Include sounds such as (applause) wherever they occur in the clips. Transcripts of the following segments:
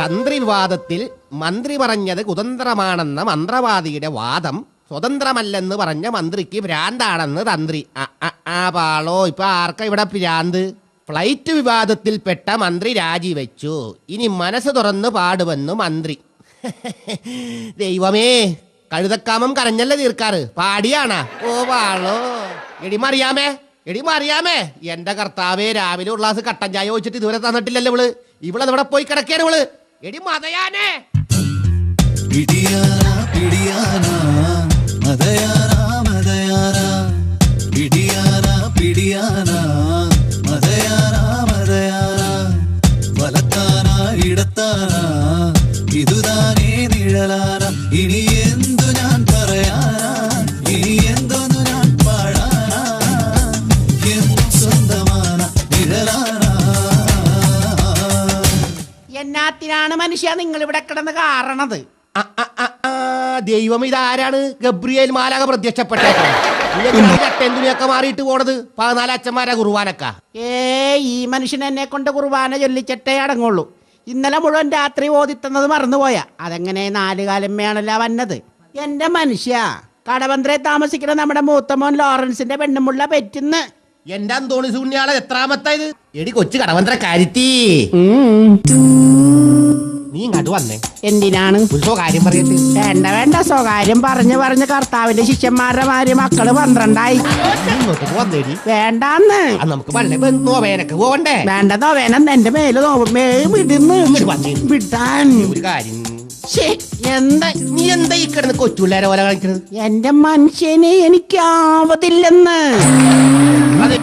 തന്ത്രി വിവാദത്തിൽ മന്ത്രി പറഞ്ഞത് കുതന്ത്രമാണെന്ന മന്ത്രവാദിയുടെ വാദം സ്വതന്ത്രമല്ലെന്ന് പറഞ്ഞ മന്ത്രിക്ക് ഭ്രാന്താണെന്ന് തന്ത്രി. ആ, പാളോ ഇപ്പൊ ആർക്ക ഇവിടെ ഭ്രാന്ത്? ഫ്ലൈറ്റ് വിവാദത്തിൽപ്പെട്ട മന്ത്രി രാജിവെച്ചു. ഇനി മനസ്സ് തുറന്ന് പാടുവെന്നു മന്ത്രി. (laughs) ദൈവമേ കഴുതക്കാമം കരഞ്ഞല്ലേ തീർക്കാറ്? പാടിയാണാ. ഓ പാളോ എടിമറിയാമേ എടിമറിയാമേ. എടി മറിയാമേ എന്റെ കർത്താവേ രാവിലെ ഒരു കട്ടൻ ചായ ഒഴിച്ചിട്ട് ഇതുവരെ തന്നിട്ടില്ലല്ലോ ഇവൾ. ഇവളതവിടെ പോയി കിടക്കേണ് ഇവൾ. എടി മതയാനേ. പിടിയാന പിടിയാന മതയാന. മനുഷ്യ നിങ്ങൾ ഇവിടെ കിടന്ന് കാരണത് ദൈവം ഇതാരാണ്? ഗബ്രിയേൽ മാലാക പ്രത്യക്ഷപ്പെട്ടേ ചട്ടയും തുണിയൊക്കെ മാറിയിട്ട് പോണത്? പതിനാല് അച്ഛന്മാരാ കുർബാനക്ക. ഏ ഈ മനുഷ്യൻ എന്നെ കൊണ്ട് കുർബാന ചൊല്ലിച്ചിട്ടേ അടങ്ങുള്ളൂ. ഇന്നലെ മുഴുവൻ രാത്രി ഓതിത്തുന്നത് മറന്നുപോയ. അതെങ്ങനെ നാല് കാലമ്മയാണല്ലോ വന്നത്? എന്റെ മനുഷ്യ കടവന്ത്രെ താമസിക്കുന്ന നമ്മുടെ മൂത്തമോൻ ലോറൻസിന്റെ പെണ്ണുമുള്ള പെറ്റുന്ന്. എന്റെ അന്തോണി സൂന്യാളെ എത്രാമത്തായത് എടി കൊച്ചു കടവന്ത്ര കാര്യത്തി നീ ഇങ്ങോട്ട് വന്നേ. എന്തിനാണ്? സ്വകാര്യം പറയുന്നത് പറയട്ടെ. വേണ്ട വേണ്ട സ്വകാര്യം പറഞ്ഞു പറഞ്ഞ് കർത്താവിന്റെ ശിഷ്യന്മാരുടെ മാതിരി മക്കൾ പന്ത്രണ്ടായി. ഇങ്ങോട്ട് വന്നേടി. വേണ്ടാന്ന്. ആ നമുക്ക് പള്ളി നോവേനക്ക് പോവണ്ടേ? വേണ്ട നോവേനം എന്റെ മേൽ നോവും വിടുന്നു. ഇങ്ങോട്ട് വന്നേ. വിടാൻ. ഒരു കാര്യം ശ്ശേ, എന്താ നീ എന്താ ഈ കിടന്ന് കൊച്ചുപിള്ളേരെ പോലെ കാണിക്കണത് എന്റെ മനുഷ്യനെ എനിക്കാവതില്ലെന്ന്. അതെ.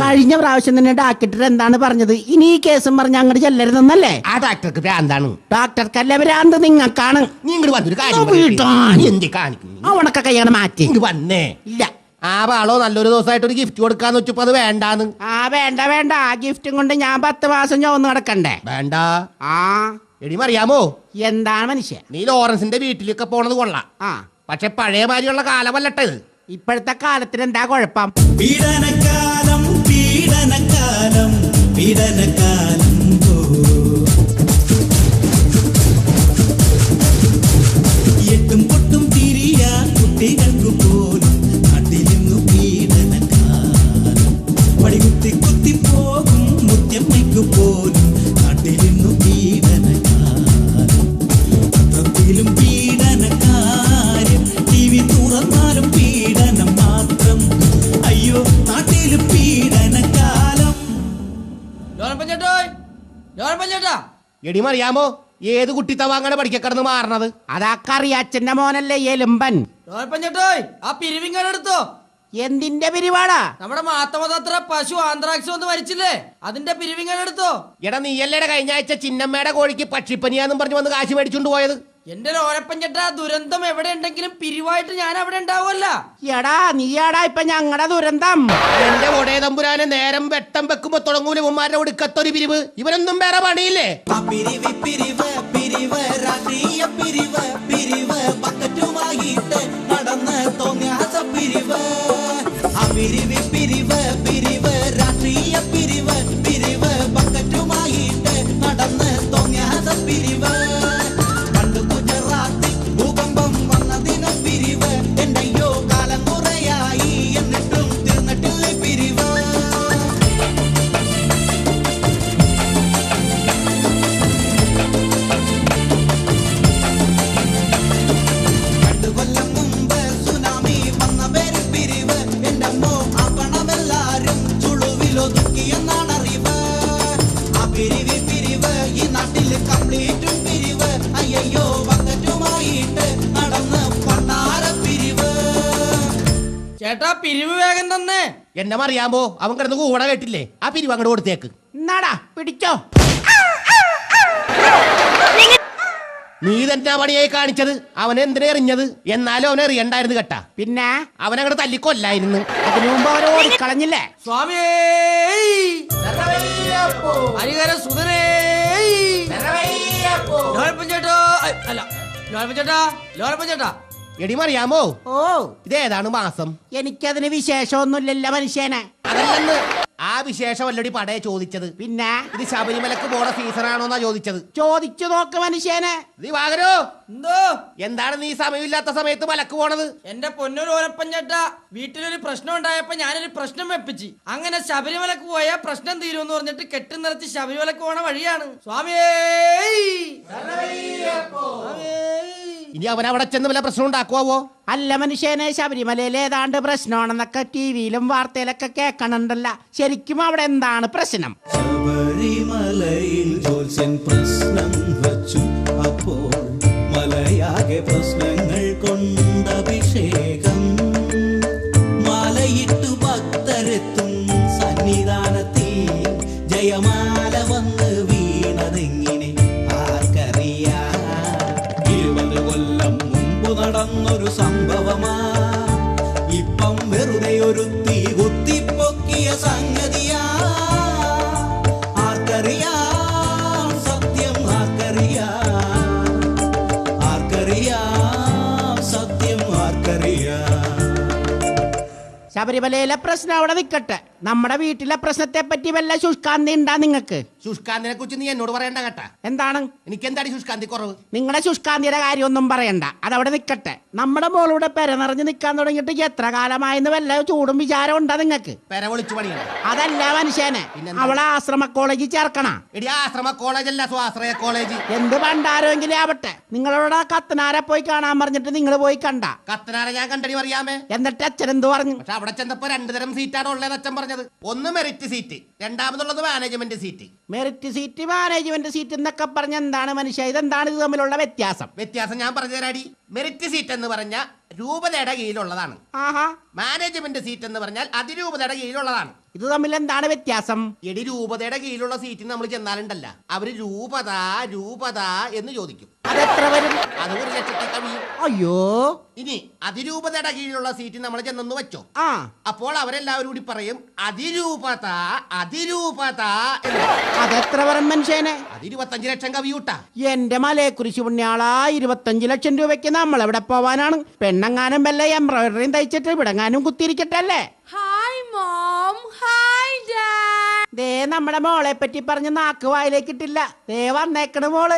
കഴിഞ്ഞ പ്രാവശ്യം തന്നെ ഡാക്ടർ എന്താണ് പറഞ്ഞത്? ഇനി ഈ കേസും പറഞ്ഞ് അങ്ങോട്ട് ചെല്ലരുതെന്നല്ലേ ആ ഡാക്ടർക്ക് ഭ്രാന്താണ്. ഡാക്ടർക്കല്ല ഭ്രാന്ത് നിങ്ങൾക്കാണ്. നീ ഇങ്ങോട്ട് വന്നൊരു കാര്യം പറയട്ടെ. എന്തി കാണിക്കുന്നു? ആ ഉണക്ക കൈയാണ് മാറ്റി. ഇങ്ങ് വന്നേ. ഇല്ല. ആ വാളോ നല്ലൊരു ദിവസമായിട്ട് ഒരു ഗിഫ്റ്റ് കൊടുക്കാന്ന് വെച്ചപ്പോ അത് വേണ്ടാന്ന്. ആ വേണ്ട വേണ്ട. ആ ഗിഫ്റ്റും കൊണ്ട് ഞാൻ പത്ത് മാസം ചോന്ന് കിടക്കണ്ടേ വേണ്ട. ആ. എടി അറിയാമോ എന്താണ് മനുഷ്യ? നീ ലോറൻസിന്റെ വീട്ടിലൊക്കെ പോണത് കൊള്ളാം. ആ. പക്ഷെ പഴയ മാതിരിയുള്ള കാലമല്ലട്ടത്. ഇപ്പോഴത്തെ കാലത്തിന് എന്താ കുഴപ്പം ஞானம் பிறனக்க ചേട്ടാ എടി മറിയാമോ ഏത് കുട്ടി തവാങ്ങനെ പഠിക്കക്കടന്ന് മാറണത്? അതാക്കറിയ അച്ഛന്റെ മോനല്ലേ എലുമ്പൻ. ചേട്ടോയ് ആ എടുത്തോ? എന്തിന്റെ പിരിവാടാ? നമ്മുടെ മാത്തമതത്ര പശു ആന്ത്രാക്സ് വന്ന് മരിച്ചില്ലേ അതിന്റെ പിരിവിങ്ങനെടുത്തോ എടാ നീയല്ലേടെ കഴിഞ്ഞ ആഴ്ച ചിന്നമ്മയുടെ കോഴിക്ക് പക്ഷിപ്പനിയാന്നും പറഞ്ഞു വന്ന് കാശ് മേടിച്ചുകൊണ്ട് പോയത്? എന്റെ ഓരപ്പൻ ചേട്ടാ ദുരന്തം എവിടെ ഉണ്ടെങ്കിലും പിരിവായിട്ട് ഞാൻ അവിടെ ഉണ്ടാവുമല്ല. എടാ നീയാടാ ഇപ്പൊ ഞങ്ങളുടെ ദുരന്തം. എന്റെ ഒടേ തമ്പുരാനെ നേരം വെട്ടം വെക്കുമ്പോ തുടങ്ങൂല ഉമ്മാരുടെ ഒടുക്കത്തൊരു പിരിവ്? ഇവനൊന്നും വേറെ പണിയില്ലേ? പിരിവ് പിരിവ് പിരിവ് പിരിവ്. പിരിവ് ഈ നാട്ടിൽ കംപ്ലീറ്റും പിരിവ്. അയ്യോ ബക്കറ്റുമായിട്ട് നടന്ന് പണ്ടാര പിരിവ്. ചേട്ടാ പിരിവ് വേഗം തന്നെ. എന്നെ അറിയാമോ അവൻ കിടന്ന് കൂടെ കേട്ടില്ലേ? ആ പിരിവ് അങ്ങോട്ട് കൊടുത്തേക്ക്. എന്നാടാ പിടിച്ചോ. നീ തന്നെ പണിയായി കാണിച്ചത്? അവൻ എന്തിനെ എറിഞ്ഞത്? എന്നാലും അവനെ എറിയണ്ടായിരുന്നു കേട്ടാ. പിന്നെ? അവനങ്ങടെ തല്ലിക്കൊല്ലായിരുന്നു അതിനു മുമ്പ് അവനെ ഓടിക്കളഞ്ഞില്ലേ? സ്വാമിയേ ഹരിഹര സുധനേ. ലോരപ്പൻ ചേട്ടാ. ഐ, അല്ല ചേട്ടാ ചേട്ടാ. എടിമറിയാമോ ഓ. ഇതേതാണ് മാസം? എനിക്കതിന് വിശേഷമൊന്നുമില്ലല്ല മനുഷ്യനെ. അതല്ലെന്ന് ആ വിശേഷമല്ലടി പടയെ ചോദിച്ചത്. പിന്നെ ഇത് ശബരിമലക്ക് പോണ സീസണാണോന്നാ ചോദിച്ചത്. ചോദിച്ചു നോക്ക് മനുഷ്യനെ. ദിവാകരോ എന്തോ? എന്താണ് നീ സമയമില്ലാത്ത സമയത്ത് മലക്ക് പോണത്? എന്റെ പൊന്നൊരു ഓരപ്പൻ ചേട്ടാ വീട്ടിലൊരു പ്രശ്നം ഉണ്ടായപ്പോ ഞാനൊരു പ്രശ്നം വെപ്പിച്ച്. അങ്ങനെ ശബരിമലക്ക് പോയാൽ പ്രശ്നം തീരുമെന്ന് പറഞ്ഞിട്ട് കെട്ടി നിറച്ച് ശബരിമലക്ക് പോണ വഴിയാണ്. സ്വാമിയേ. ഇനി അവൻ അവിടെ ചെന്ന് വല്ല പ്രശ്നം ഉണ്ടാക്കുവോ? അല്ല മനുഷ്യനെ ശബരിമലയിൽ ഏതാണ്ട് പ്രശ്നമാണെന്നൊക്കെ ടി വിയിലും വാർത്തയിലൊക്കെ കേൾക്കണുണ്ടല്ല. ശരിക്കും അവിടെ എന്താണ് പ്രശ്നം? ശബരിമലയിൽ ജോത്സ്യൻ പ്രശ്നം വച്ചു അപ്പോൾ മലയാകെ പ്രശ്നങ്ങൾ കൊണ്ടഭിഷേകം ശബരിമലയിലെ പ്രശ്നം അവിടെ നിൽക്കട്ടെ നമ്മുടെ വീട്ടിലെ പ്രശ്നത്തെ പറ്റി വല്ല ശുഷ്കാന്തി ഉണ്ടാ നിങ്ങക്ക്? ശുഷ്കാന്തിനെ കുറിച്ച് നീ എന്നോട് പറയണ്ട കേട്ടാ. എന്താണ്? എനിക്ക് എന്താണ് ശുഷ്കാന്തി കുറവ്? നിങ്ങളുടെ ശുഷ്കാന്തിയുടെ കാര്യമൊന്നും പറയണ്ട. അതവിടെ നിൽക്കട്ടെ നമ്മുടെ മോളൂടെ പെര നിറഞ്ഞ് നിൽക്കാൻ തുടങ്ങിയിട്ട് എത്ര കാലമായെന്ന് വല്ല ചൂടും വിചാരം ഉണ്ടാ നിങ്ങക്ക്? പെര വിളിച്ചു പണിയാണ്. അതല്ല മനുഷ്യനെ? അവളെ ആശ്രമ കോളേജിൽ ചേർക്കണ. എടി ആശ്രമ കോളേജ് അല്ല സ്വാശ്രയ കോളേജ്. എന്ത് പണ്ടാരോങ്കിലും ആവട്ടെ. നിങ്ങളോട് കത്തനാരെ പോയി കാണാൻ പറഞ്ഞിട്ട് നിങ്ങൾ പോയി കണ്ട. കത്തനാരെ ഞാൻ കണ്ടടി അറിയാമേ എന്നിട്ട് അച്ഛൻ എന്ത് പറഞ്ഞു. പക്ഷെ അവിടെ ചെന്നപ്പോ രണ്ടുതരം സീറ്റാണ് ഉള്ളത് അച്ഛൻ പറഞ്ഞത്? ഒന്ന് merit seat രണ്ടാമതുള്ളത് management seat merit seat management seat എന്നൊക്കെ പറഞ്ഞ എന്താണ് മനുഷ്യ? ഇതെന്താണ് ഇത് തമ്മിലുള്ള വ്യത്യാസം? വ്യത്യാസം ഞാൻ പറഞ്ഞു തരാടി. മെറിറ്റ് സീറ്റ് എന്ന് പറഞ്ഞ രൂപതയുടെ കീഴിലുള്ളതാണ്. ആഹാ. മാനേജ്മെന്റ് സീറ്റ് എന്ന് പറഞ്ഞാൽ അതിരൂപതയുടെ കീഴിലുള്ളതാണ്. ഇത് തമ്മിൽ എന്താണ് വ്യത്യാസം? എടി രൂപതയുടെ കീഴിലുള്ള സീറ്റിൽ നമ്മൾ ചെന്നാലുണ്ടല്ല. അവർ രൂപത രൂപത എന്ന് ചോദിക്കും. അതെത്ര വരും? അത് ഒരു ലക്ഷത്തെ കവിയും അയ്യോ. ഇനി അതിരൂപതയുടെ കീഴിലുള്ള സീറ്റിൽ നമ്മൾ ചെന്നെന്ന് വെച്ചോ. ആ. അപ്പോൾ അവരെല്ലാവരും കൂടി പറയും അതിരൂപത അതിരൂപത എന്ന്. അതെത്ര വരും മനുഷ്യനെ? അത് ഇരുപത്തഞ്ച് ലക്ഷം കവിയൂട്ട. എന്റെ മലയെക്കുറിച്ച് പുണ്യാള ഇരുപത്തഞ്ച് ലക്ഷം രൂപയ്ക്ക് നമ്മൾ എവിടെ പോവാനാണ്? പെണ്ണങ്ങാനും വല്ല എംബ്രോയിഡറിയും തയ്ച്ചിട്ട് ഇവിടെങ്ങാനും കുത്തിയിരിക്കട്ടെ അല്ലേ? Hi Mom. Hi, Dad. ദേ നമ്മുടെ മോളെ പറ്റി പറഞ്ഞ് നാക്ക് വായിലേക്ക് ഇട്ടില്ല ദേ വന്നേക്കണ് മോൾ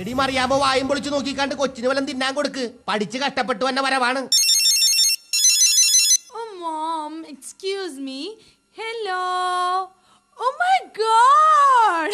എടി മറിയാമോ വായും പൊളിച്ചു നോക്കിക്കാണ്ട് കൊച്ചിന് വല്ലതും തിന്നാൻ കൊടുക്ക് പഠിച്ച് കഷ്ടപ്പെട്ടു വന്ന വരവാണ് Oh, Mom. Excuse me. Hello. Oh my God.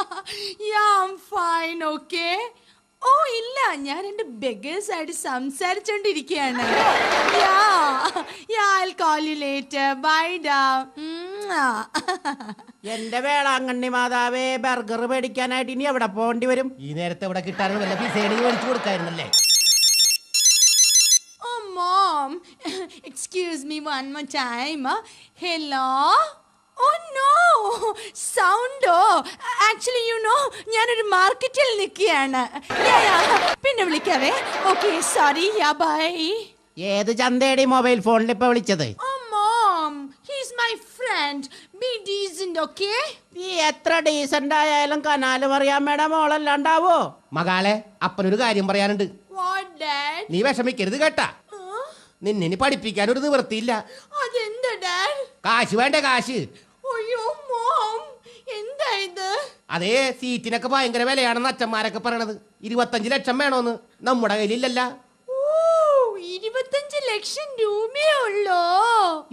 (laughs) yeah, I'm fine. Okay. ഓ ഇല്ല ഞാൻ എന്റെ ബെഗേഴ്സ് ആയിട്ട് സംസാരിച്ചോണ്ടിരിക്കുകയാണ് yeah yeah I call you later bye ഡാ (laughs) എന്റെ വേളാങ്കണ്ണി മാതാവേ ബർഗർ മേടിക്കാനായിട്ട് ഇനി എവിടെ പോകേണ്ടി വരും ഈ നേരത്തെ ഇവിടെ കിട്ടാനും വല്ല പിസേണി മേടിച്ചു കൊടുക്കായിരുന്നല്ലേ Oh, mom. (laughs) Excuse me one more time. Hello? Oh no സൗണ്ടോ actually you know ഞാനൊരു മാർക്കറ്റിൽ നിൽക്കുകയാണ് Yeah, yeah. പിന്നെ വിളിക്കാവേ ഓക്കെ സോറി യാ ബൈ ഏത് ചന്തയുടെ മൊബൈൽ ഫോണിൽ ഇപ്പൊ വിളിച്ചത് Oh, my friend. Be decent, okay? നീ എത്ര ഡീസന്റ് ആയാലും കനാലും അറിയാമ്മയുടെ മോളല്ലാണ്ടാവോ മകാളെ അപ്പനൊരു കാര്യം പറയാനുണ്ട് നീ വിഷമിക്കരുത് കേട്ടാ? നിന്നെ ഇനി പഠിപ്പിക്കാൻ ഒരു നിവൃത്തിയില്ല. അതെന്താ dad? കാശ് വേണ്ട കാശ്. അയ്യോ മോം എന്താ ഇത്? അതേ സീറ്റിനൊക്കെ ഭയങ്കര വിലയാണെന്ന് അച്ഛന്മാരൊക്കെ പറയണത്. ഇരുപത്തഞ്ച് ലക്ഷം വേണോന്ന്. നമ്മുടെ കയ്യിലില്ലല്ല. ഓ ഇരുപത്തഞ്ച് ലക്ഷം രൂപയേ ഉള്ളോ?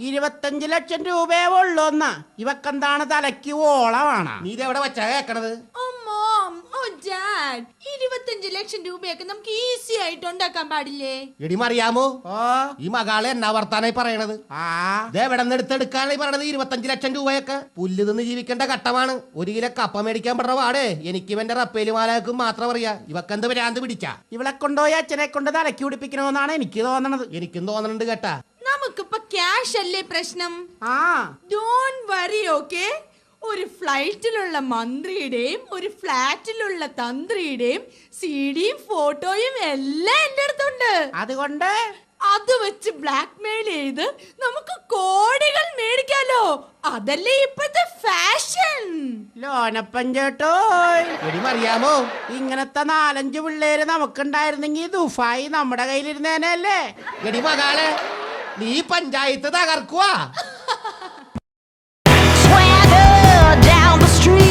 ഇരുപത്തഞ്ച് ലക്ഷം രൂപയേ ഉള്ളൂ എന്നാ. ഇവക്കെന്താണ് തലയ്ക്ക് ഓളമാണ് നീ ഇതെവിടെ വെച്ചാ കേക്കണത്? ഓ മോം ഓ ഡാഡ് ഇരുപത്തഞ്ച് ലക്ഷം രൂപയൊക്കെ നമുക്ക് ഈസി ആയിട്ട് ഉണ്ടാക്കാൻ പാടില്ലേ? എടി മറിയാമോ? ഓ ഈ മകാളെ എന്നാ വർത്താനായി പറയണത്? ആ. ഇത് എവിടെ നിന്ന് എടുത്തെടുക്കാണ് ഈ പറയണത് ഇരുപത്തഞ്ച് ലക്ഷം രൂപയൊക്കെ. പുല്ല് തിന്ന് ജീവിക്കേണ്ട ഘട്ടമാണ്. ഒരു കിലോ കപ്പ മേടിക്കാൻ പറഞ്ഞ പാടേ. എനിക്ക് ഇവന്റെ റപ്പേൽ മാലാക്കും മാത്രം അറിയാ. ഇവക്കെന്ത് ഭ്രാന്ത് പിടിച്ചാ? ഇവളെ കൊണ്ടുപോയി അച്ഛനെ കൊണ്ട് തലക്കി പിടിപ്പിക്കണമെന്നാണ് എനിക്ക് തോന്നണത്. എനിക്കും തോന്നണുണ്ട് കേട്ടാ. നമുക്കിപ്പോ ക്യാഷ് അല്ലേ പ്രശ്നം? ആ. ഡോൺ വറി ഓക്കെ ഒരു ഫ്ലൈറ്റിലുള്ള മന്ത്രിയുടെയും ഒരു ഫ്ലാറ്റിലുള്ള തന്ത്രിയുടെയും സിഡിയും ഫോട്ടോയും എല്ലാം എന്റെ അടുത്തുണ്ട്. അതുകൊണ്ട്? അത് വെച്ച് ബ്ലാക്ക് മെയിൽ ചെയ്ത് നമുക്ക് കോടികൾ മേടിക്കാലോ. അതല്ലേ ഇപ്പത്തെ ഫാഷൻ എടി അറിയാമോ ഇങ്ങനത്തെ നാലഞ്ച് പിള്ളേര് നമുക്കുണ്ടായിരുന്നെങ്കിൽ ദുഫായി നമ്മുടെ കയ്യിലിരുന്നേനല്ലേ എടി മകാളെ നീ പഞ്ചായത്ത് തകർക്കുവാ. Down the street.